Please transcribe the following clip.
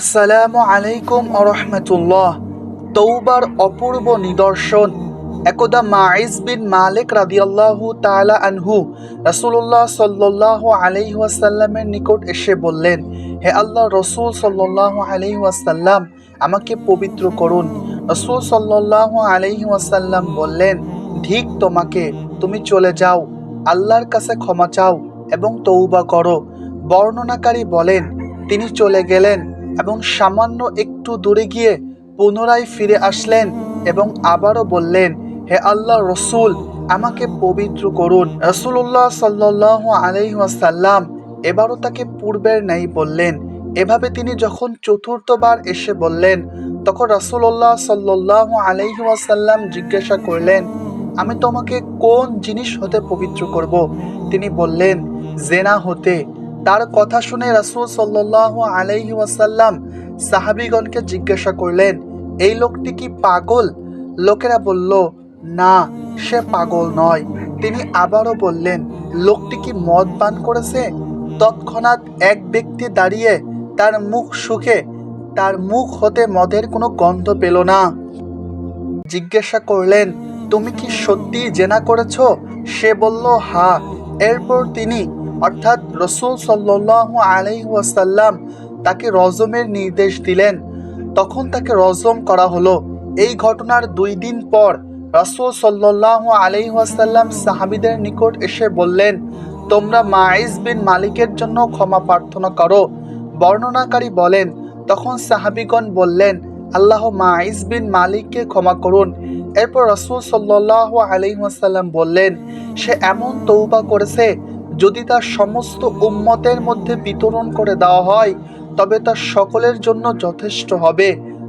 আসসালামু আলাইকুম আরহামতুল্লাহ তৌবার অপূর্ব নিদর্শন। একদা মাইজ বিন মালিক রাদিয়াল্লাহু তালা আনহু রাসূলুল্লাহ সাল্লাল্লাহু আলাইহি ওয়াসাল্লামের নিকট এসে বললেন, হে আল্লাহ রসুল সাল্লাল্লাহু আলাইহি ওয়াসাল্লাম, আমাকে পবিত্র করুন। রসুল সাল্লাল্লাহু আলাইহি ওয়াসাল্লাম বললেন, ঠিক তোমাকে, তুমি চলে যাও, আল্লাহর কাছে ক্ষমা চাও এবং তৌবা করো। বর্ণনাকারী বলেন, তিনি চলে গেলেন এবং সামান্য একটু দূরে গিয়ে পুনরায় ফিরে আসলেন এবং আবারও বললেন, হে আল্লাহ রসুল, আমাকে পবিত্র করুন। রসুল্লাহ সাল্লাহ আলহাসাল্লাম এবারও তাকে পূর্বের ন্যায় বললেন। এভাবে তিনি যখন চতুর্থবার এসে বললেন, তখন রসুল্লাহ সাল্লাহ আলহিহাসাল্লাম জিজ্ঞাসা করলেন, আমি তোমাকে কোন জিনিস হতে পবিত্র করব? তিনি বললেন, জেনা হতে। তার কথা শুনে রাসুল সাল্লাল্লাহু আলাইহি ওয়াসাল্লাম সাহাবীগণকে জিজ্ঞাসা করলেন, এই লোকটি কি পাগল? লোকেরা বলল, না, সে পাগল নয়। তিনি আবারও বললেন, লোকটি কি মদ পান করেছে? তৎক্ষণাৎ এক ব্যক্তি দাঁড়িয়ে তার মুখ শুকে, তার মুখ হতে মদের কোনো গন্ধ পেল না। জিজ্ঞাসা করলেন, তুমি কি সত্যি জেনা করেছ? সে বলল, হা। এরপর তিনি অর্থাৎ রসুল সাল্লাল্লাহু আলাইহি ওয়াসাল্লাম তাকে রজমের নির্দেশ দিলেন। তখন তাকে রজম করা হলো। এই ঘটনার দুই দিন পর রসুল সাল্লাল্লাহু আলাইহি ওয়াসাল্লাম সাহাবীদের নিকট এসে বললেন, তোমরা মাইজ বিন মালিকের জন্য ক্ষমা প্রার্থনা করো। বর্ণনাকারী বলেন, তখন সাহাবীগণ বললেন, আল্লাহ মাইজ বিন মালিককে ক্ষমা করুন। এরপর রসুল সাল্লাহ আলহিহাসাল্লাম বললেন, সে এমন তৌবা করেছে যদি তার সমস্ত উম্মতের মধ্যে বিতরণ করে দেওয়া হয়, তবে তা সকলের জন্য যথেষ্ট হবে।